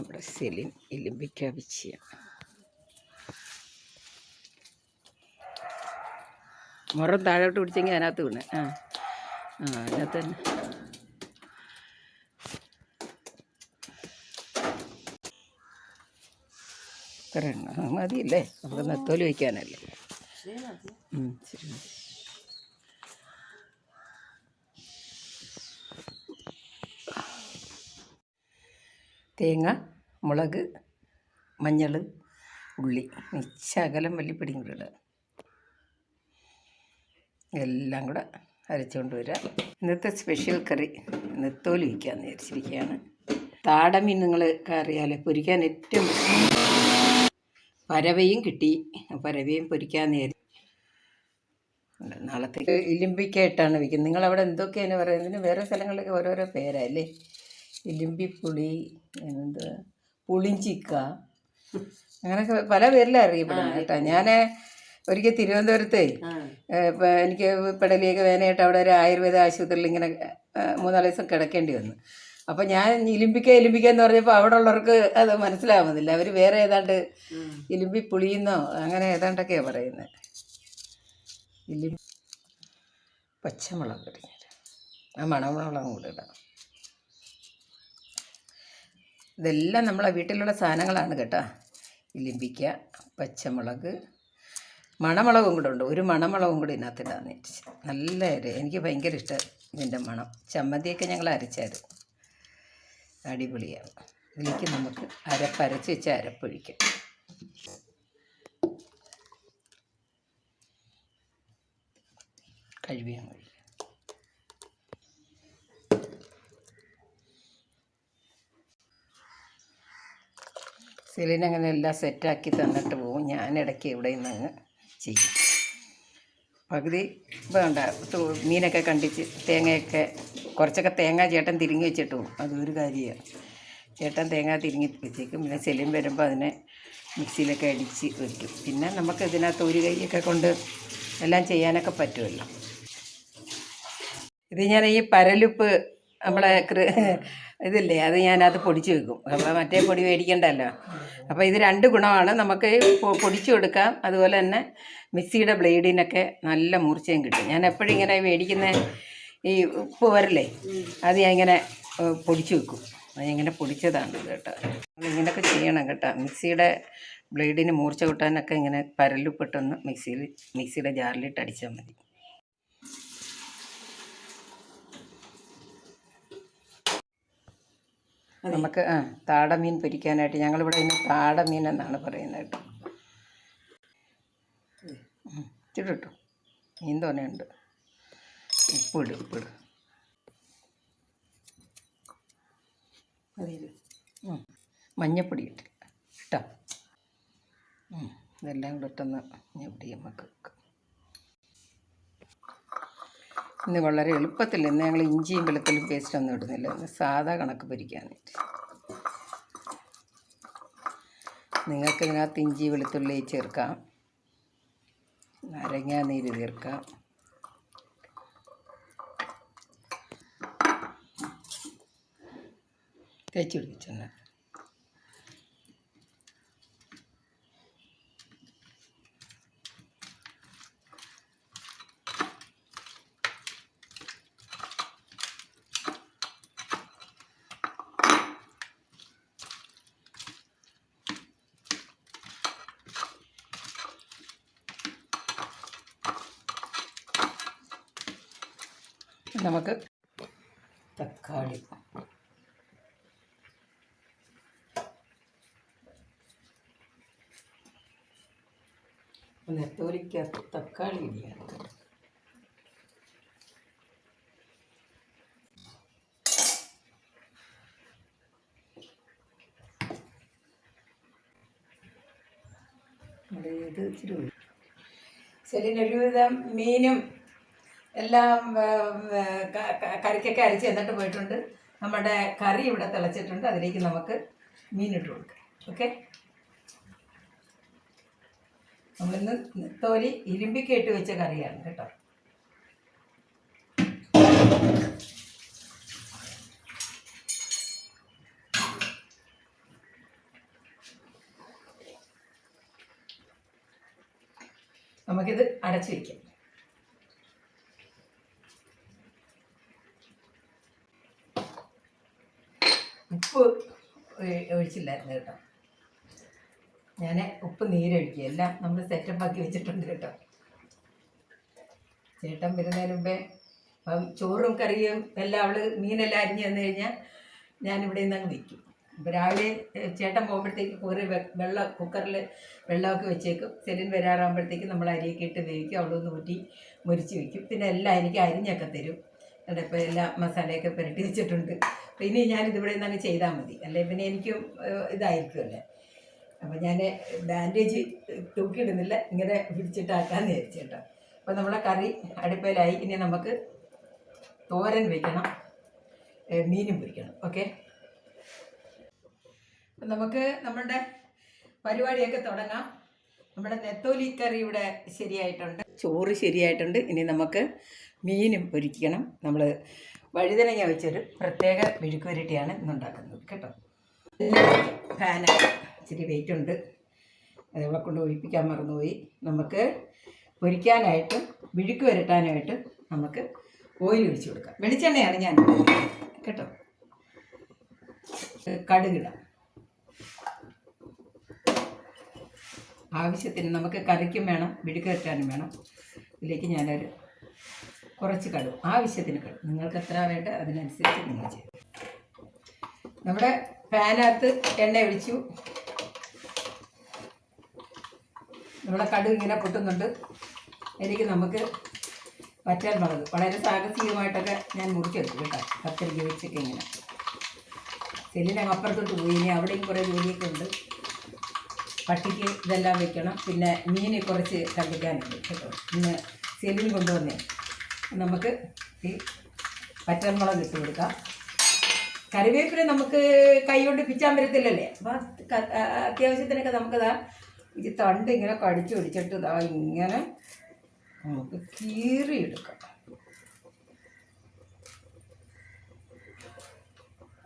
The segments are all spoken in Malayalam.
നമ്മുടെ സെലിൻ ഇലിമ്പിക്ക വിച്ചിയ മുറം താഴോട്ട് പിടിച്ചെങ്കിൽ അതിനകത്ത് വീണ്. ആ ആ അതിനകത്ത് തന്നെ. ഇത്ര എണ്ണ. ആ, മതിയല്ലേ? നമുക്ക് നെത്തോലി വയ്ക്കാനല്ലേ. തേങ്ങ മുളക് മഞ്ഞൾ ഉള്ളി ശകലം മല്ലിപ്പൊടിയും കൂടെ ഇടുക എല്ലാം കൂടെ അരച്ചുകൊണ്ട് വരിക. ഇന്നത്തെ സ്പെഷ്യൽ കറി നെത്തോലി വയ്ക്കാമെന്ന് വിചാരിച്ചിരിക്കുകയാണ്. താടമീൻ നിങ്ങൾ അറിയാലോ പൊരിക്കാൻ ഏറ്റവും പരവയും കിട്ടി. പരവയും പൊരിക്കാൻ നേരി നാളത്തേക്ക് ഇലിമ്പിക്കായിട്ടാണ് വയ്ക്കുന്നത്. നിങ്ങളവിടെ എന്തൊക്കെയാണ് പറയുന്നതിന് വേറെ സ്ഥലങ്ങളിലൊക്കെ ഓരോരോ പേരല്ലേ ഇലിമ്പിപ്പുളി എന്ത് പുളിഞ്ചിക്ക. അങ്ങനെയൊക്കെ പല പേരിലാണ് അറിയപ്പെടുന്നത് കേട്ടോ. ഞാൻ ഒരിക്കൽ തിരുവനന്തപുരത്തെ എനിക്ക് പെടലിയൊക്കെ വേനയായിട്ട് അവിടെ ഒരു ആയുർവേദ ആശുപത്രിയിൽ ഇങ്ങനെ മൂന്നാൽ ദിവസം കിടക്കേണ്ടി വന്നു. അപ്പം ഞാൻ ഇലിമ്പിക്ക ഇലിമ്പിക്ക എന്ന് പറഞ്ഞപ്പോൾ അവിടെ ഉള്ളവർക്ക് അത് മനസ്സിലാവുന്നില്ല. അവർ വേറെ ഏതാണ്ട് ഇലിമ്പി പുളിയെന്നോ അങ്ങനെ ഏതാണ്ടൊക്കെയാണ് പറയുന്നത് ഇലിമ്പി പച്ചമുളക് ഇടുന്നത് ആ മണമുളകും കൂടെ ഇടാം. ഇതെല്ലാം നമ്മളെ വീട്ടിലുള്ള സാധനങ്ങളാണ് കേട്ടോ. ഇലിമ്പിക്ക പച്ചമുളക് മണമുളകും കൂടെ ഉണ്ട്. ഒരു മണമുളകും കൂടി ഇതിനകത്തിടാന്ന് വെച്ച് നല്ല എനിക്ക് ഭയങ്കര ഇഷ്ടം ഇതിന്റെ മണം. ചമ്മന്തിയൊക്കെ ഞങ്ങൾ അരച്ചായിരുന്നു. അടിപൊളിയാണ്. ഇതിലേക്ക് നമുക്ക് അരപ്പരച്ച് വെച്ച് അരപ്പൊഴിക്കാം കഴുകിയാൽ സെലീൻ അങ്ങനെ എല്ലാം സെറ്റാക്കി തന്നിട്ട് പോകും. ഞാൻ ഇടയ്ക്ക് ഇവിടെ നിന്ന് അങ്ങ് ചെയ്യും. പകുതി വേണ്ട. മീനൊക്കെ കണ്ടിച്ച് തേങ്ങയൊക്കെ കുറച്ചൊക്കെ തേങ്ങ ചേട്ടൻ തിരിങ്ങി വെച്ചിട്ട് അതൊരു കാര്യമാണ്. ചേട്ടൻ തേങ്ങ തിരിങ്ങി വെച്ചേക്കും. പിന്നെ സെലിൻ വരുമ്പോൾ അതിനെ മിക്സിയിലൊക്കെ അടിച്ച് വയ്ക്കും പിന്നെ നമുക്ക് ഇതിനകത്ത് ഒരു കൈയൊക്കെ കൊണ്ട് എല്ലാം ചെയ്യാനൊക്കെ പറ്റുമല്ലോ. ഇത് ഞാൻ ഈ പരലുപ്പ് നമ്മളെ ഇതില്ലേ? അത് ഞാനത് പൊടിച്ച് വെക്കും. അപ്പോൾ മറ്റേ പൊടി മേടിക്കണ്ടല്ലോ. അപ്പോൾ ഇത് രണ്ട് ഗുണമാണ്. നമുക്ക് പൊടിച്ചു കൊടുക്കാം. അതുപോലെ തന്നെ മിക്സിയുടെ ബ്ലേഡിനൊക്കെ നല്ല മൂർച്ചയും കിട്ടും. ഞാൻ എപ്പോഴും ഇങ്ങനെ മേടിക്കുന്ന ഈ ഉപ്പ് വരല്ലേ? അത് ഞാൻ ഇങ്ങനെ പൊടിച്ചു വെക്കും. അത് ഇങ്ങനെ പൊടിച്ചതാണ് കേട്ടോ. ഇങ്ങനെയൊക്കെ ചെയ്യണം കേട്ടോ. മിക്സിയുടെ ബ്ലേഡിന് മൂർച്ച കൂട്ടാനൊക്കെ ഇങ്ങനെ പരലുപ്പിട്ടൊന്ന് മിക്സിയിൽ മിക്സിയുടെ ജാറിലിട്ട് അടിച്ചാൽ മതി. നമുക്ക് ആ താടമീൻ പൊരിക്കാനായിട്ട് ഞങ്ങളിവിടെ ഇതിന് താടമീൻ എന്നാണ് പറയുന്നത് കേട്ടോ. ഇച്ചിരി കേട്ടോ മീൻ തോനെയുണ്ട്. ഉപ്പിട് ഉപ്പിട് മഞ്ഞപ്പൊടി ഇട്ട് കേട്ടോ ഇതെല്ലാം കൂടെ ഇട്ടൊന്ന് മഞ്ഞപ്പൊടി നമുക്ക് വെക്കാം ഇന്ന് വളരെ എളുപ്പത്തിൽ ഇന്ന് ഞങ്ങൾ ഇഞ്ചിയും വെളുത്തുള്ളിയും പേസ്റ്റ് ഒന്നും ഇടുന്നില്ല. ഇന്ന് സാധാ കണക്ക് പൊരിക്കാനായിട്ട്. നിങ്ങൾക്ക് ഇതിനകത്ത് ഇഞ്ചി വെളുത്തുള്ളി ചേർക്കാം. നാരങ്ങ നീര് ചേർക്കാം. തേച്ച് പിടിപ്പിച്ചെന്ന് നമുക്ക് തക്കാളി നെത്തോലിക്കകത്ത് തക്കാളി ഇടിയാണ് ശരി ഒരുവിധം മീനും എല്ലാം കറിക്കൊക്കെ അരിച്ച് എന്നിട്ട് പോയിട്ടുണ്ട്. നമ്മുടെ കറി ഇവിടെ തിളച്ചിട്ടുണ്ട്. അതിലേക്ക് നമുക്ക് മീനിട്ട് കൊടുക്കാം. ഓക്കെ? നമ്മളിന്ന് തൊലി ഇരുമ്പിക്കേട്ട് വെച്ച കറിയാണ് കേട്ടോ. നമുക്കിത് അടച്ചു വയ്ക്കാം ഉപ്പ് ഒഴിച്ചില്ലായിരുന്നു കേട്ടോ. ഞാൻ ഉപ്പ് നീരൊഴിക്കുക. എല്ലാം നമ്മൾ സെറ്റപ്പ് ആക്കി വെച്ചിട്ടുണ്ട് കേട്ടോ. ചേട്ടൻ വരുന്നതിന് മുമ്പേ അപ്പം ചോറും കറിയും എല്ലാം അവൾ മീനെല്ലാം അരിഞ്ഞു തന്നു കഴിഞ്ഞാൽ ഞാനിവിടെ നിന്ന് അങ്ങ് വയ്ക്കും അപ്പോൾ രാവിലെ ചേട്ടൻ പോകുമ്പോഴത്തേക്ക് കുറേ വെള്ളം കുക്കറിൽ വെള്ളമൊക്കെ വെച്ചേക്കും. സെലിൻ വരാറാകുമ്പോഴത്തേക്ക് നമ്മൾ അരിയൊക്കെ ഇട്ട് വേവിക്കും. അവിടെ ഒന്ന് ഊറ്റി മുരിച്ച് വയ്ക്കും പിന്നെ എല്ലാം എനിക്ക് അരിഞ്ഞൊക്കെ തരും. എന്നിട്ട് ഇപ്പോൾ എല്ലാ മസാലയൊക്കെ പുരട്ടി വെച്ചിട്ടുണ്ട്. പിന്നെ ഇനി ഞാനിതിവിടെ നിന്ന് അങ്ങ് ചെയ്താൽ മതി. അല്ലെ? പിന്നെ എനിക്കും ഇതായിരിക്കുമല്ലേ? അപ്പോൾ ഞാൻ ബാൻഡേജ് തൂക്കിയിടുന്നില്ല ഇങ്ങനെ പിടിച്ചിട്ടാക്കാന്ന് വിചാരിച്ചേട്ടോ അപ്പം നമ്മളെ കറി അടുപ്പയിലായി ഇനി നമുക്ക് തോരൻ വയ്ക്കണം മീനും പൊരിക്കണം. ഓക്കെ? അപ്പം നമുക്ക് നമ്മളുടെ പരിപാടിയൊക്കെ തുടങ്ങാം. നമ്മുടെ നെത്തോലി കറി ഇവിടെ ശരിയായിട്ടുണ്ട്. ചോറ് ശരിയായിട്ടുണ്ട്. ഇനി നമുക്ക് മീനും പൊരിക്കണം. നമ്മൾ വഴുതനങ്ങ വെച്ചൊരു പ്രത്യേക മെഴുക്കുവരട്ടിയാണ് ഇന്നുണ്ടാക്കുന്നത്. കേട്ടോ? ഫാന് ഇച്ചിരി വെയിറ്റ് ഉണ്ട്. അത് ഇവിടെ കൊണ്ട് ഒഴിപ്പിക്കാൻ മറന്നുപോയി. നമുക്ക് പൊരിക്കാനായിട്ട് വിഴുക്ക് വരട്ടാനായിട്ട് നമുക്ക് ഓയിൽ ഒഴിച്ചു കൊടുക്കാം. വെളിച്ചെണ്ണയാണ് ഞാൻ കേട്ടോ. കടുകിടാം. ആവശ്യത്തിന് നമുക്ക് കറിക്കും വേണം വിഴുക്ക് വരട്ടാനും വേണം. ഇതിലേക്ക് ഞാനൊരു കുറച്ച് കടു ആവശ്യത്തിന് കടു നിങ്ങൾക്ക് എത്ര വേണ്ട അതിനനുസരിച്ച് നിങ്ങൾ ചെയ്യും. നമ്മുടെ പാനകത്ത് എണ്ണ ഒഴിച്ചു. നമ്മുടെ കടുക് ഇങ്ങനെ പൊട്ടുന്നുണ്ട്. എനിക്ക് നമുക്ക് പറ്റാൻ പറഞ്ഞത്. വളരെ സാഹസികമായിട്ടൊക്കെ ഞാൻ മുറിച്ചെടുത്തു കേട്ടോ. കത്തിരിക്ക് വെച്ചൊക്കെ ഇങ്ങനെ. സെല്ലിനെ അപ്പുറത്തോട്ട് പോയി. ഇനി അവിടെയും കുറേ ജോലിയൊക്കെ ഉണ്ട്. പട്ടിക്ക് ഇതെല്ലാം വെക്കണം. പിന്നെ മീനെ കുറച്ച് കണ്ടിക്കാനുണ്ട് കേട്ടോ. ഇന്ന് സെല്ലിൻ കൊണ്ടുവന്നേ. നമുക്ക് ഈ പച്ചമുളക് ഇട്ട് കൊടുക്കാം. കറിവേപ്പില നമുക്ക് കൈ കൊണ്ട് പിച്ചാൻ പറ്റത്തില്ലല്ലേ? അപ്പം അത്യാവശ്യത്തിനൊക്കെ നമുക്കതാ ഇത് തണ്ട് ഇങ്ങനെ കടിച്ചു പിടിച്ചിട്ട് ഇതാ ഇങ്ങനെ നമുക്ക് കീറി എടുക്കാം.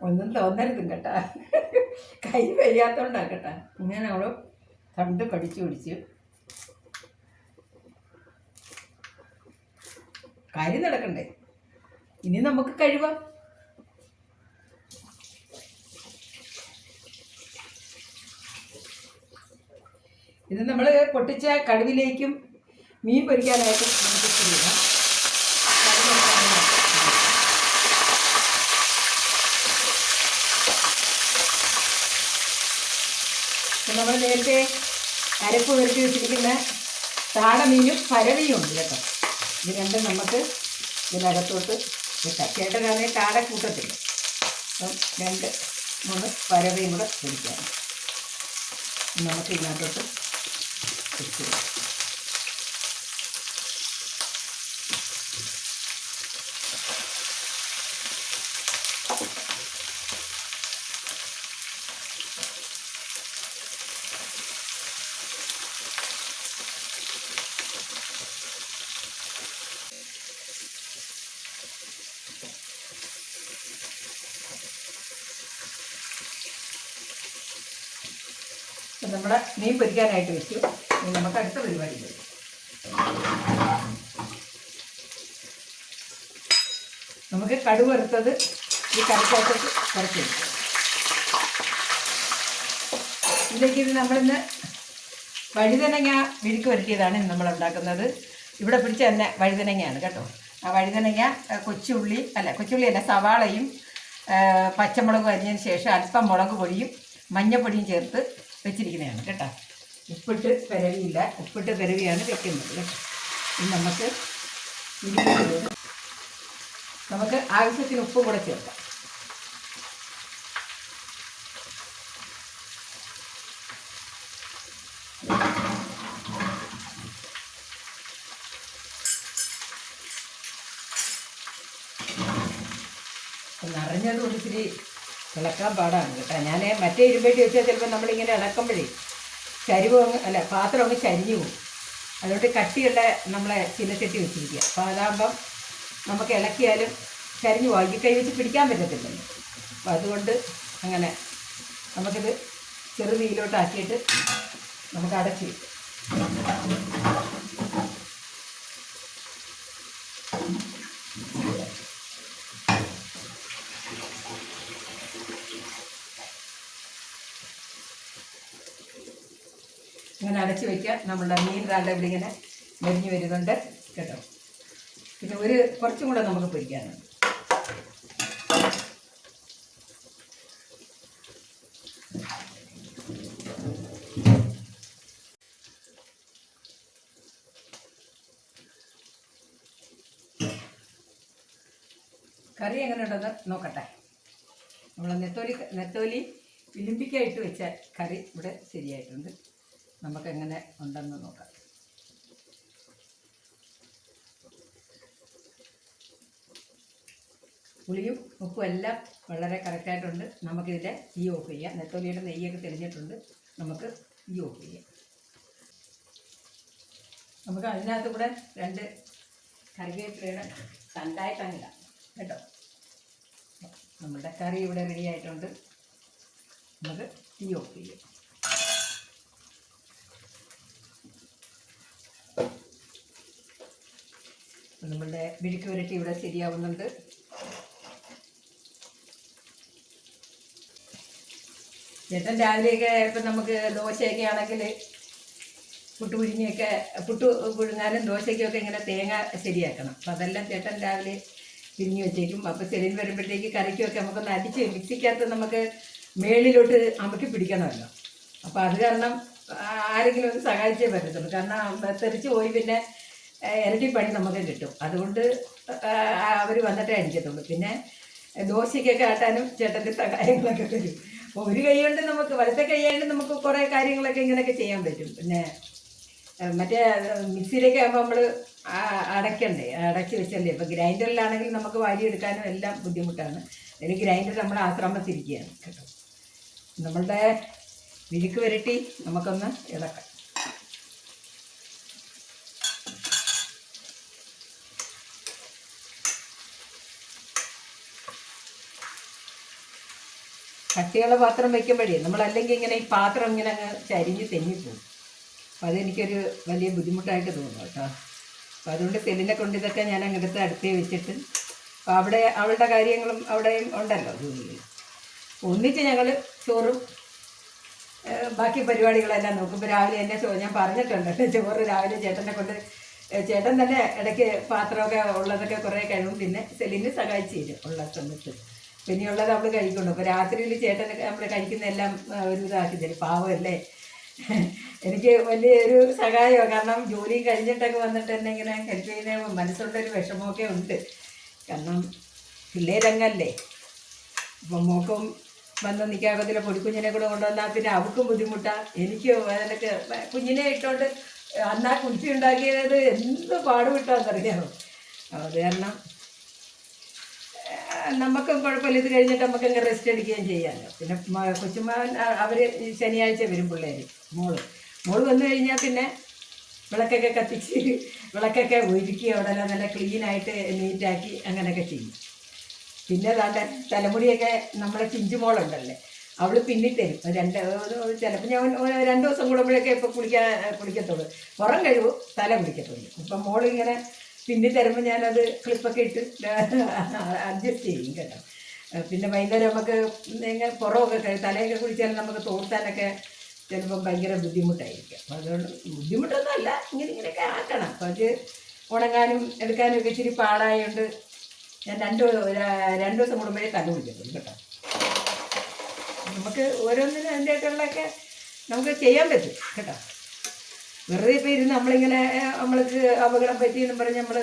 ഒന്നും തോന്നരുതും കേട്ടാ. കൈ വയ്യാത്തോണ്ടാക്കട്ട. ഇങ്ങനെ അവൾ തണ്ട് കടിച്ചു പിടിച്ച്. കാര്യം നടക്കണ്ടേ? ഇനി നമുക്ക് കഴിവാം. ഇത് നമ്മൾ പൊട്ടിച്ച കടുവിലേക്കും മീൻ പൊരിക്കാനായിട്ട് നമുക്ക് ചെയ്യാം നമ്മൾ നേരത്തെ അരപ്പ് വരുത്തി വെച്ചിരിക്കുന്ന താടമീനും പരവിയും ഉണ്ട് കേട്ടോ. ഇത് രണ്ടും നമുക്ക് ഇതിനകത്തോട്ട് കിട്ടാം ചേട്ടനാണെങ്കിൽ താട കൂട്ടത്തില്ല അപ്പം രണ്ട് മൂന്ന് പരവയും കൂടെ പിടിക്കാം നമുക്ക് ഇതിനകത്തോട്ട് അപ്പം നമ്മുടെ മീൻ പൊരിക്കാനായിട്ട് വെച്ചു. നമുക്ക് അടുത്ത പരിപാടി നമുക്ക് കടുക് വറുത്തത് ഈ കറിക്കകത്തേക്ക് കുറച്ച് ഇതിലേക്ക് ഇത് നമ്മളിന്ന് വഴുതനങ്ങ മെഴുക്ക് വരട്ടിയതാണ് ഇന്ന് നമ്മൾ ഉണ്ടാക്കുന്നത്. ഇവിടെ പിടിച്ച തന്നെ വഴുതനങ്ങയാണ് കേട്ടോ. ആ വഴുതനങ്ങ കൊച്ചുള്ളി അല്ല കൊച്ചുള്ളി അല്ല സവാളയും പച്ചമുളകും അരിഞ്ഞതിന് ശേഷം അല്പം മുളക് പൊടിയും മഞ്ഞപ്പൊടിയും ചേർത്ത് വെച്ചിരിക്കുന്നതാണ് കേട്ടോ. ഉപ്പിട്ട് പിരവിയില്ല. ഉപ്പിട്ട് പിരവിയാണ് വെക്കുന്നത് ഇനി നമുക്ക് നമുക്ക് ആവശ്യത്തിന് ഉപ്പ് കൂടെ ചേർക്കാം. നിറഞ്ഞത് ഇച്ചിരി ഇളക്കാൻ പാടാണ് കേട്ടോ. ഞാൻ മറ്റേ ഇരുമ്പേട്ടി വെച്ചാൽ ചിലപ്പോൾ നമ്മളിങ്ങനെ ഇളക്കുമ്പോഴേ ചരിവ് അല്ല പാത്രം അങ്ങ് ചരിഞ്ഞു പോകും. അതുകൊണ്ട് കട്ടിയുള്ള നമ്മളെ ചിന്നച്ചട്ടി വെച്ചിരിക്കുക. അപ്പോൾ അതാകുമ്പം നമുക്ക് ഇളക്കിയാലും ചരിഞ്ഞു പോകും. കൈ വെച്ച് പിടിക്കാൻ പറ്റത്തില്ലല്ലോ അപ്പം അതുകൊണ്ട് അങ്ങനെ നമുക്കിത് ചെറു തീയിലോട്ടാക്കിയിട്ട് നമുക്ക് അടച്ച് വെക്കാം അടച്ച് നമ്മളുടെ മീൻ താണ്ട ഇവിടെ ഇങ്ങനെ മെരിഞ്ഞു വരുന്നുണ്ട്. കേട്ടോ? പിന്നെ ഒരു കുറച്ചും കൂടെ നമുക്ക് പൊരിക്കാനുണ്ട്. കറി എങ്ങനെ ഉണ്ടെന്ന് നോക്കട്ടെ. നമ്മൾ നെത്തോലി നെത്തോലി വിലിമ്പിക്കായിട്ട് വെച്ച കറി ഇവിടെ ശരിയായിട്ടുണ്ട്. നമുക്ക് എങ്ങനെ ഉണ്ടെന്ന് നോക്കാം. പുളിയും ഉപ്പും എല്ലാം വളരെ കറക്റ്റായിട്ടുണ്ട് നമുക്കിതിന്റെ തീ ഓഫ് ചെയ്യാം. നെത്തോലിയുടെ നെയ്യൊക്കെ തെളിഞ്ഞിട്ടുണ്ട്. നമുക്ക് തീ ഓഫ് ചെയ്യാം. നമുക്ക് അതിനകത്ത് കൂടെ രണ്ട് കറിവേപ്പിലയുടെ തണ്ടായിട്ടങ്ങില്ല കേട്ടോ? നമ്മുടെ കറി ഇവിടെ റെഡി ആയിട്ടുണ്ട്. നമുക്ക് തീ ഓഫ് ചെയ്യാം. നമ്മളുടെ വിഴുക്ക് വരട്ടി ഇവിടെ ശരിയാവുന്നുണ്ട്. ചേട്ടൻ രാവിലെയൊക്കെ ഇപ്പം നമുക്ക് ദോശയൊക്കെ ആണെങ്കിൽ പുട്ട് പുഴുങ്ങിയൊക്കെ പുട്ട് പുഴുങ്ങാനും ദോശയ്ക്കൊക്കെ ഇങ്ങനെ തേങ്ങ ശരിയാക്കണം. അപ്പം അതെല്ലാം ചേട്ടൻ രാവിലെ പിരിഞ്ഞു വെച്ചേക്കും. അപ്പോൾ ചെറിയ വരുമ്പോഴത്തേക്ക് കറിക്കുമൊക്കെ നമുക്കൊന്ന് അടിച്ച് മിക്സിക്കകത്ത് നമുക്ക് മേളിലോട്ട് അമുക്കി പിടിക്കണമല്ലോ. അപ്പോൾ അത് കാരണം ആരെങ്കിലും ഒന്ന് സഹായിച്ചേ പറ്റത്തുള്ളൂ. കാരണം തെറിച്ച് പോയി പിന്നെ ഇരട്ടി പണി നമുക്ക് കിട്ടും. അതുകൊണ്ട് അവർ വന്നിട്ടേ അടിക്കത്തുള്ളൂ പിന്നെ ദോശയ്ക്കൊക്കെ ആട്ടാനും ചേട്ടന്റെ സഹായങ്ങളൊക്കെ തരും. അപ്പോൾ ഒരു കൈ കൊണ്ട് നമുക്ക് വലത്തെ കൈ കൊണ്ട് നമുക്ക് കുറേ കാര്യങ്ങളൊക്കെ ഇങ്ങനെയൊക്കെ ചെയ്യാൻ പറ്റും. പിന്നെ മറ്റേ മിക്സിയിലേക്ക് ആകുമ്പോൾ നമ്മൾ അടയ്ക്കണ്ടേ? അടച്ച് വെച്ചല്ലേ? ഇപ്പോൾ ഗ്രൈൻഡറിലാണെങ്കിൽ നമുക്ക് വാരിയെടുക്കാനും എല്ലാം ബുദ്ധിമുട്ടാണ്. അതിന് ഗ്രൈൻഡർ നമ്മൾ ആശ്രമത്തിരിക്കുകയാണ്. കേട്ടോ. നമ്മളുടെ വിരിക്ക് വരട്ടി നമുക്കൊന്ന് ഇളക്കാം. കട്ടിയുള്ള പാത്രം വയ്ക്കുമ്പോഴേ നമ്മളല്ലെങ്കിൽ ഇങ്ങനെ ഈ പാത്രം ഇങ്ങനെ അങ്ങ് ചരിഞ്ഞ് തെങ്ങിപ്പോകും അപ്പോൾ അതെനിക്കൊരു വലിയ ബുദ്ധിമുട്ടായിട്ട് തോന്നും കേട്ടോ. അപ്പോൾ അതുകൊണ്ട് സെല്ലിനെ കൊണ്ട് ഇതൊക്കെ ഞാൻ അങ്ങെടുത്ത് അടുത്തേ വെച്ചിട്ട് അപ്പോൾ അവിടെ അവളുടെ കാര്യങ്ങളും അവിടെയും ഉണ്ടല്ലോ ജോലിയിൽ. ഒന്നിച്ച് ഞങ്ങൾ ചോറും ബാക്കി പരിപാടികളെല്ലാം നോക്കുമ്പോൾ രാവിലെ എന്നെ ചോ ഞാൻ പറഞ്ഞിട്ടുണ്ടല്ലോ ചോറ് രാവിലെ ചേട്ടനെ കൊണ്ട് ചേട്ടൻ തന്നെ ഇടയ്ക്ക് പാത്രമൊക്കെ ഉള്ളതൊക്കെ കുറേ കഴിവും പിന്നെ സെല്ലിന് തരും ഉള്ള സമയത്ത്. പിന്നെയുള്ളത് അവൾ കഴിക്കുള്ളൂ അപ്പോൾ രാത്രിയിൽ ചേട്ടൻ നമ്മൾ കഴിക്കുന്ന എല്ലാം ഒരു ഇതാക്കി തരും. പാവമല്ലേ എനിക്ക് വലിയൊരു സഹായമാണ്. കാരണം ജോലി കഴിഞ്ഞിട്ടൊക്കെ വന്നിട്ട് തന്നെ ഇങ്ങനെ ഹെൽപ്പ് ചെയ്യുന്ന മനസ്സുള്ളൊരു വിഷമമൊക്കെ ഉണ്ട്. കാരണം പിള്ളേരങ്ങല്ലേ? അപ്പം മോക്കും വന്ന് നിൽക്കാകത്തില്ല പൊടിക്കുഞ്ഞിനെ കൂടെ കൊണ്ടുവന്നാൽ പിന്നെ അവൾക്കും ബുദ്ധിമുട്ടാണ് എനിക്ക് അതിനൊക്കെ കുഞ്ഞിനെ ഇട്ടോണ്ട് അന്നാ കുട്ടി ഉണ്ടാക്കിയത് എന്ത് പാടുപെട്ടാന്നറിയാമോ അത് കാരണം നമുക്കും കുഴപ്പമില്ല. ഇത് കഴിഞ്ഞിട്ട് നമുക്ക് അങ്ങ് റെസ്റ്റ് എടുക്കുകയും ചെയ്യാമല്ലോ പിന്നെ കൊച്ചുമാൻ അവർ ശനിയാഴ്ച വരും പിള്ളേർ മോൾ. മോൾ വന്നു കഴിഞ്ഞാൽ പിന്നെ വിളക്കൊക്കെ കത്തിച്ച് വിളക്കൊക്കെ ഒരുക്കി അവിടെ എല്ലാം നല്ല ക്ലീനായിട്ട് നീറ്റാക്കി അങ്ങനെയൊക്കെ ചെയ്യും. പിന്നെ ദാണ്ട തലമുടിയൊക്കെ നമ്മുടെ ചിഞ്ചുമോളുണ്ടല്ലേ അവൾ പിന്നിത്തരും രണ്ട് ചിലപ്പോൾ ഞാൻ രണ്ട് ദിവസം കൂടുമ്പോഴൊക്കെ ഇപ്പോൾ കുളിക്കാൻ കുളിക്കത്തുള്ളൂ. പുറം കഴിവ് തല കുളിക്കത്തുള്ളൂ. ഇപ്പം മോളിങ്ങനെ പിന്നി തരുമ്പോൾ ഞാനത് ക്ലിപ്പൊക്കെ ഇട്ട് അഡ്ജസ്റ്റ് ചെയ്യും കേട്ടോ. പിന്നെ വൈകുന്നേരം നമുക്ക് ഇങ്ങനെ പുറമൊക്കെ തലയൊക്കെ കുടിച്ചാൽ നമുക്ക് തോർത്താനൊക്കെ ചിലപ്പം ഭയങ്കര ബുദ്ധിമുട്ടായിരിക്കും. അപ്പോൾ അതുകൊണ്ട് ബുദ്ധിമുട്ടൊന്നുമല്ല ഇങ്ങനെ ഇങ്ങനെയൊക്കെ ആക്കണം. അപ്പോൾ അത് ഉണങ്ങാനും എടുക്കാനും ഒക്കെ ഇച്ചിരി പാടായതുകൊണ്ട് ഞാൻ രണ്ട് രണ്ട് ദിവസം കൂടുമ്പോഴേ കണ്ടു പിടിക്കത്തുള്ളൂ കേട്ടോ. നമുക്ക് ഓരോന്നിനും അതിന്റെയൊക്കെയുള്ളതൊക്കെ നമുക്ക് ചെയ്യാൻ പറ്റും കേട്ടോ. വെറുതെ ഇപ്പോൾ ഇരുന്ന് നമ്മളിങ്ങനെ നമ്മൾക്ക് അപകടം പറ്റിയെന്നും പറഞ്ഞ് നമ്മൾ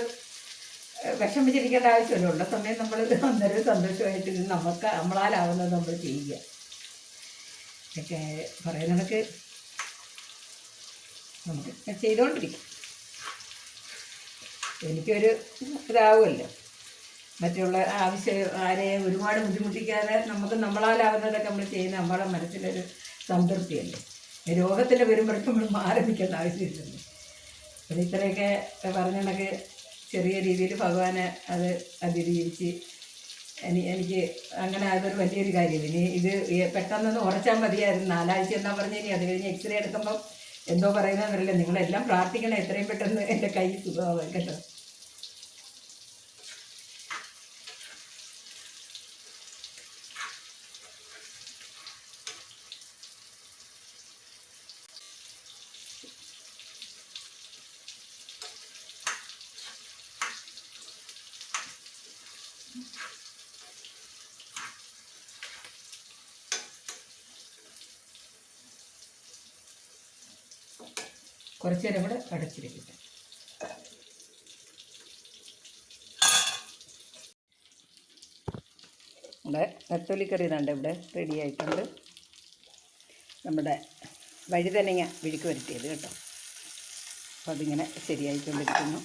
വിഷമിച്ചിരിക്കേണ്ട ആവശ്യമില്ല? ഉള്ള സമയം നമ്മൾ അന്നേരം സന്തോഷമായിട്ട് ഇരുന്ന് നമുക്ക് നമ്മളാലാവുന്നത് നമ്മൾ ചെയ്യുക. ഒക്കെ പറയുന്നതൊക്കെ നമുക്ക് ചെയ്തുകൊണ്ടിരിക്കും എനിക്കൊരു ഇതാവുമല്ലോ. മറ്റുള്ള ആവശ്യം ആരെയും ഒരുപാട് ബുദ്ധിമുട്ടിക്കാതെ നമുക്ക് നമ്മളാലാവുന്നതൊക്കെ നമ്മൾ ചെയ്യുന്ന നമ്മളെ മനസ്സിലൊരു സംതൃപ്തിയല്ലേ? രോഗത്തിന്റെ വരുമ്പോഴേക്കും നമ്മൾ മാറി നിൽക്കേണ്ട ആവശ്യമില്ലല്ലോ. അപ്പോൾ ഇത്രയൊക്കെ പറഞ്ഞ കണക്ക് ചെറിയ രീതിയിൽ ഭഗവാനെ അത് അതിജീവിച്ച് എനി എനിക്ക് അങ്ങനെ അതൊരു വലിയൊരു കാര്യം. ഇനി ഇത് പെട്ടെന്നൊന്ന് ഉറച്ചാൽ മതിയായിരുന്നു. നാലാഴ്ച എന്നാ പറഞ്ഞ് ഇനി അത് കഴിഞ്ഞ് എക്സ്റേ എടുക്കുമ്പം എന്തോ പറയുന്നതറിയില്ല നിങ്ങളെല്ലാം പ്രാർത്ഥിക്കണം. എത്രയും പെട്ടെന്ന് എന്റെ കൈ സുഖമാവാൻ കേട്ടോ. കുറച്ച് നേരം കൂടെ അടച്ചിരിക്കട്ടെ. നമ്മുടെ നെത്തോലിക്കറി ഇതാണ്ട് ഇവിടെ റെഡി ആയിട്ടുണ്ട്. നമ്മുടെ വഴുതനങ്ങ വിഴുക്ക് വരട്ടിയത് കേട്ടോ. അപ്പോൾ അതിങ്ങനെ ശരിയായിക്കൊണ്ടിരിക്കുന്നു.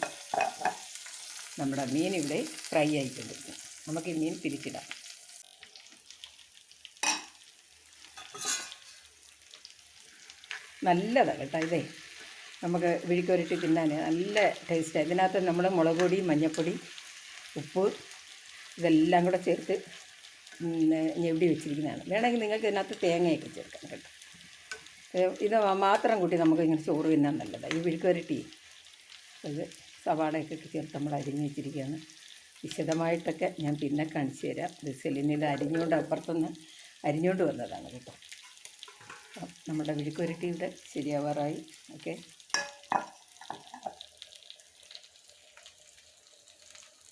നമ്മുടെ മീൻ ഇവിടെ ഫ്രൈ ആയിക്കൊണ്ടിരിക്കുന്നു. നമുക്ക് ഈ മീൻ തിരിച്ചിടാം നല്ലതാണ് കേട്ടോ ഇതേ. നമുക്ക് വിഴുക്കുവരട്ടി തിന്നാൻ നല്ല ടേസ്റ്റാണ് ഇതിനകത്ത് നമ്മൾ മുളക് പൊടി മഞ്ഞൾപ്പൊടി ഉപ്പ് ഇതെല്ലാം കൂടെ ചേർത്ത് ഞെവിടി വെച്ചിരിക്കുന്നതാണ്. വേണമെങ്കിൽ നിങ്ങൾക്ക് ഇതിനകത്ത് തേങ്ങയൊക്കെ ചേർക്കാം കേട്ടോ. ഇത് ഇത് മാത്രം കൂട്ടി നമുക്ക് ഇങ്ങനെ ചോറ് തിന്നാൻ നല്ലതാണ് ഈ വിഴുക്കുവരട്ടി അത് സവാളയൊക്കെ ചേർത്ത് നമ്മൾ അരിഞ്ഞ് വെച്ചിരിക്കുകയാണ്. വിശദമായിട്ടൊക്കെ ഞാൻ പിന്നെ കാണിച്ചു തരാം. ഇത് സെലിനിൽ അരിഞ്ഞുകൊണ്ട് അപ്പുറത്തുനിന്ന് അരിഞ്ഞുകൊണ്ട് വന്നതാണ് കേട്ടോ. നമ്മുടെ വിഴുക്കുവരട്ടി ഇവിടെ ശരിയാവാറായി. ഓക്കെ.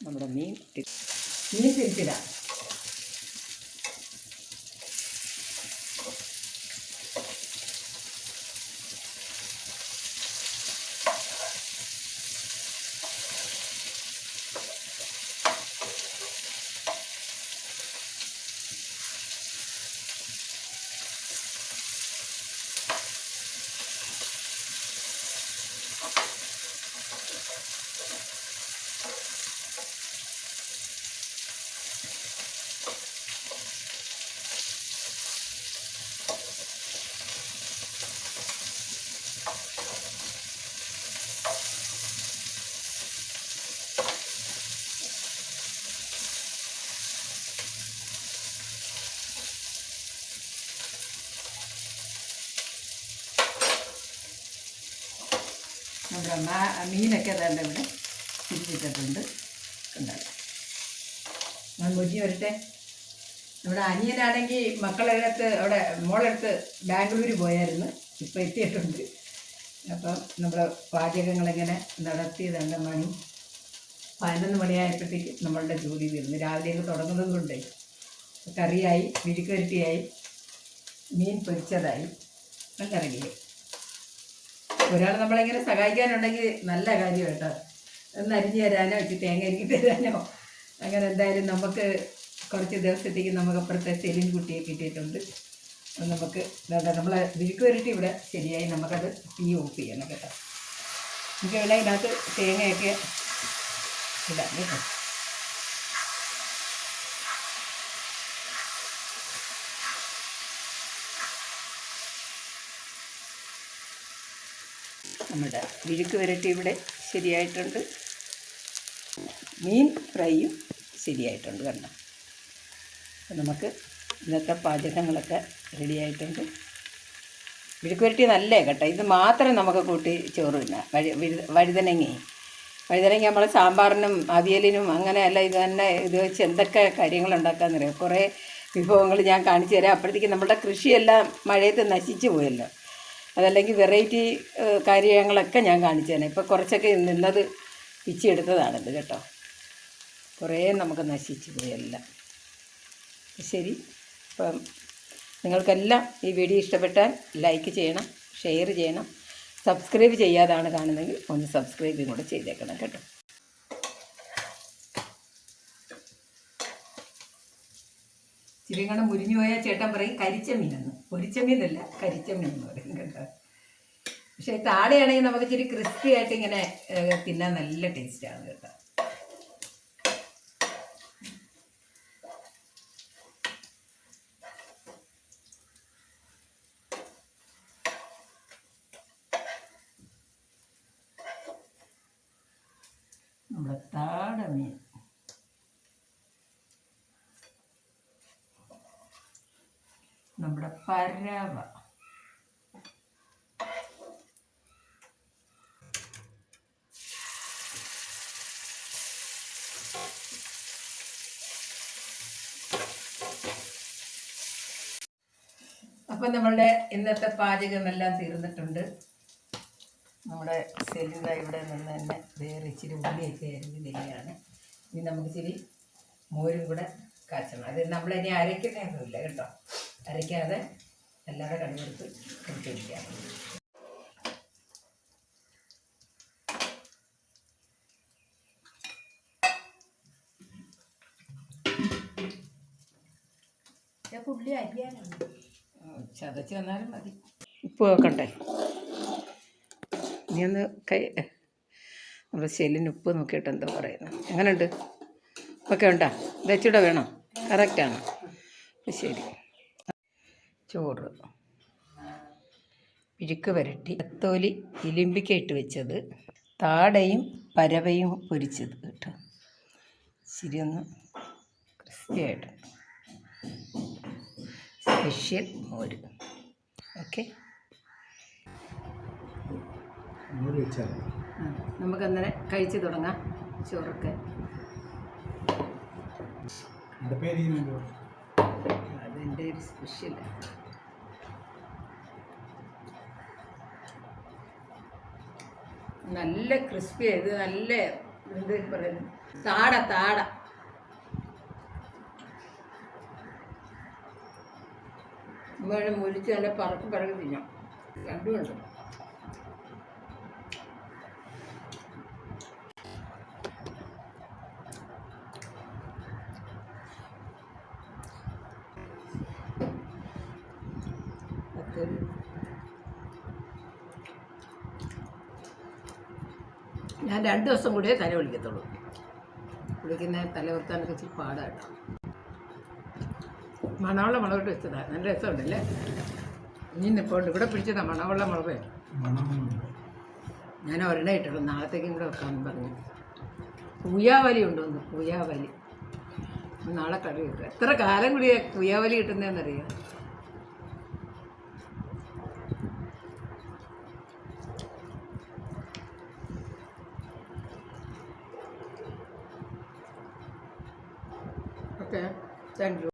നമ്മുടെ മീൻ മീൻ തിരിച്ചിടാം നമ്മുടെ മാ- മീനൊക്കെ അതാണ്ട് ഇവിടെ തിരിച്ചിട്ടിട്ടുണ്ട്. കണ്ടോ? ഞാൻ മുരിഞ്ഞ് വരട്ടെ. നമ്മുടെ അനിയനാണെങ്കിൽ മക്കളടുത്ത് അവിടെ മോളടുത്ത് ബാംഗ്ലൂർ പോയായിരുന്നു. ഇപ്പം എത്തിയിട്ടുണ്ട്. അപ്പം നമ്മുടെ പാചകങ്ങളിങ്ങനെ നടത്തിയതാണ് മണി. പതിനൊന്ന് മണിയായപ്പോഴത്തേക്ക് നമ്മളുടെ ജോലി തീർന്നു. രാവിലെ തുടങ്ങുന്നത് കൊണ്ടേ കറിയായി വിഴുക്കുവരട്ടിയായി മീൻ പൊരിച്ചതായി. ഒക്കെ റെഡിയായി ഒരാൾ നമ്മളിങ്ങനെ സഹായിക്കാനുണ്ടെങ്കിൽ നല്ല കാര്യം കേട്ടോ. ഒന്ന് അരിഞ്ഞു തരാനോ ഇച്ചിരി തേങ്ങ അരിഞ്ഞു തരാനോ. അങ്ങനെ എന്തായാലും നമുക്ക് കുറച്ച് ദിവസത്തേക്ക് നമുക്ക് അപ്പുറത്തെ സെലിൻ കുട്ടിയെ കിട്ടിയിട്ടുണ്ട്. നമുക്ക് നമ്മളെ വിഴുക്ക് വരട്ടി ഇവിടെ. ശരിയായി നമുക്കത് തീ ഓഫ് ചെയ്യണം കേട്ടോ. എനിക്ക് ഇവിടെ ഇതിനകത്ത് തേങ്ങയൊക്കെ ഇടാം കേട്ടോ. നമ്മുടെ വിഴുക്ക് വരട്ടി ഇവിടെ ശരിയായിട്ടുണ്ട്. മീൻ ഫ്രൈയും ശരിയായിട്ടുണ്ട് കണ്ടോ? അപ്പം നമുക്ക് ഇന്നത്തെ പാചകങ്ങളൊക്കെ റെഡിയായിട്ടുണ്ട് വിഴുക്ക് വരട്ടി നല്ലേ കേട്ടോ? ഇത് മാത്രം നമുക്ക് കൂട്ടി ചോറ് തിന്നാം. വഴി വഴുതനങ്ങി. വഴുതനങ്ങ നമ്മൾ സാമ്പാറിനും അവിയലിനും അങ്ങനെയല്ല ഇത് തന്നെ ഇത് വെച്ച് എന്തൊക്കെ കാര്യങ്ങൾ ഉണ്ടാക്കാമെന്നറിയാം കുറേ വിഭവങ്ങൾ ഞാൻ കാണിച്ചു തരാം. അപ്പോഴത്തേക്ക് നമ്മുടെ കൃഷിയെല്ലാം മഴയത്ത് നശിച്ചു പോയല്ലോ. അതല്ലെങ്കിൽ വെറൈറ്റി കാര്യങ്ങളൊക്കെ ഞാൻ കാണിച്ചു തന്നെ ഇപ്പോൾ കുറച്ചൊക്കെ നിന്നത് പിച്ചെടുത്തതാണിത് കേട്ടോ. കുറേ നമുക്ക് നശിച്ചു പോയെല്ലാം ശരി. അപ്പം നിങ്ങൾക്കെല്ലാം ഈ വീഡിയോ ഇഷ്ടപ്പെട്ടാൽ ലൈക്ക് ചെയ്യണം ഷെയർ ചെയ്യണം സബ്സ്ക്രൈബ് ചെയ്യാതാണ് കാണുന്നതെങ്കിൽ ഒന്ന് സബ്സ്ക്രൈബും കൂടെ ചെയ്തേക്കണം കേട്ടോ. ചിരിങ്ങണം മുരിഞ്ഞു പോയാൽ ചേട്ടൻ പറയും കരിച്ച മീനെന്ന്. പൊരിച്ച മീനല്ല കരിച്ച മീൻ എന്ന് പറയും കേട്ടോ. പക്ഷേ താടെയാണെങ്കിൽ നമുക്ക് ഇച്ചിരി ക്രിസ്പി ആയിട്ട് ഇങ്ങനെ തിന്നാൻ നല്ല ടേസ്റ്റാണ് കേട്ടോ. നമ്മുടെ താട മീൻ. നമ്മുടെ പരവ. അപ്പം നമ്മളുടെ ഇന്നത്തെ പാചകമെല്ലാം തീർന്നിട്ടുണ്ട്. നമ്മുടെ സെല്ലുക ഇവിടെ നിന്ന് തന്നെ വേറെ ഇച്ചിരി ഉള്ളിയൊക്കെ അരിഞ്ഞ് തരികയാണ്. ഇനി നമുക്ക് ഇച്ചിരി മോരും കൂടെ കാച്ചണം. അത് നമ്മളിനി അരയ്ക്കുന്നതൊന്നുമില്ല കേട്ടോ? അരയ്ക്കാതെ അല്ലാതെ കണ്ണെടുത്ത് എടുത്ത് വയ്ക്കുക ചതച്ച് വന്നാലും മതി. ഉപ്പ് നോക്കണ്ടേ ഇനി ഒന്ന് കൈ നമ്മുടെ ശെല്ലിന് ഉപ്പ് നോക്കിയിട്ട് എന്താ പറയുന്നത്. എങ്ങനെയുണ്ട്? ഒക്കെ ഉണ്ടോ? വെച്ചിട വേണോ? കറക്റ്റാണോ ശരി. ചോറ്. പിഴുക്ക് വരട്ടി അത്തോലി ഇലിമ്പിക്ക ഇട്ട് വെച്ചത്. താടയും പരവയും പൊരിച്ചത് കേട്ടോ. ശരി ഒന്ന് ക്രിസ്പി ആയിട്ട് സ്പെഷ്യൽ മോര്. ഓക്കെ. നമുക്കന്നേരം കഴിച്ച് തുടങ്ങാം ചോറൊക്കെ. എന്റെ ഒരു സ്പെഷ്യലാണ് നല്ല ക്രിസ്പി ഇത് നല്ല എന്ത് പറയുന്നു? താട താട. മുരിച്ച് നല്ല പറക്ക് പറക്ക് തിന്നാം. രണ്ടുമുണ്ട് ഞാൻ രണ്ട് ദിവസം കൂടിയേ തല വിളിക്കത്തുള്ളൂ. വിളിക്കുന്ന തല വർത്താനൊക്കെ ഇച്ചിരി പാടാട്ടോ. മണവെള്ള മുളകിട്ട് വെച്ചതാണ് നല്ല രസമുണ്ടല്ലേ? ഇനി ഇപ്പോൾ ഇവിടെ പിടിച്ചതാ മണവെള്ള മുളക്. ഞാൻ ഒരെണ്ണം ഇട്ടുള്ളൂ. നാളത്തേക്കും കൂടെ വെക്കാമെന്ന് പറഞ്ഞു. പൂയാവലി ഉണ്ടോന്ന്? പൂയാവലി. നാളെ കഴിവ് എത്ര കാലം കൂടിയാ പൂയാവലി കിട്ടുന്നതെന്നറിയാം?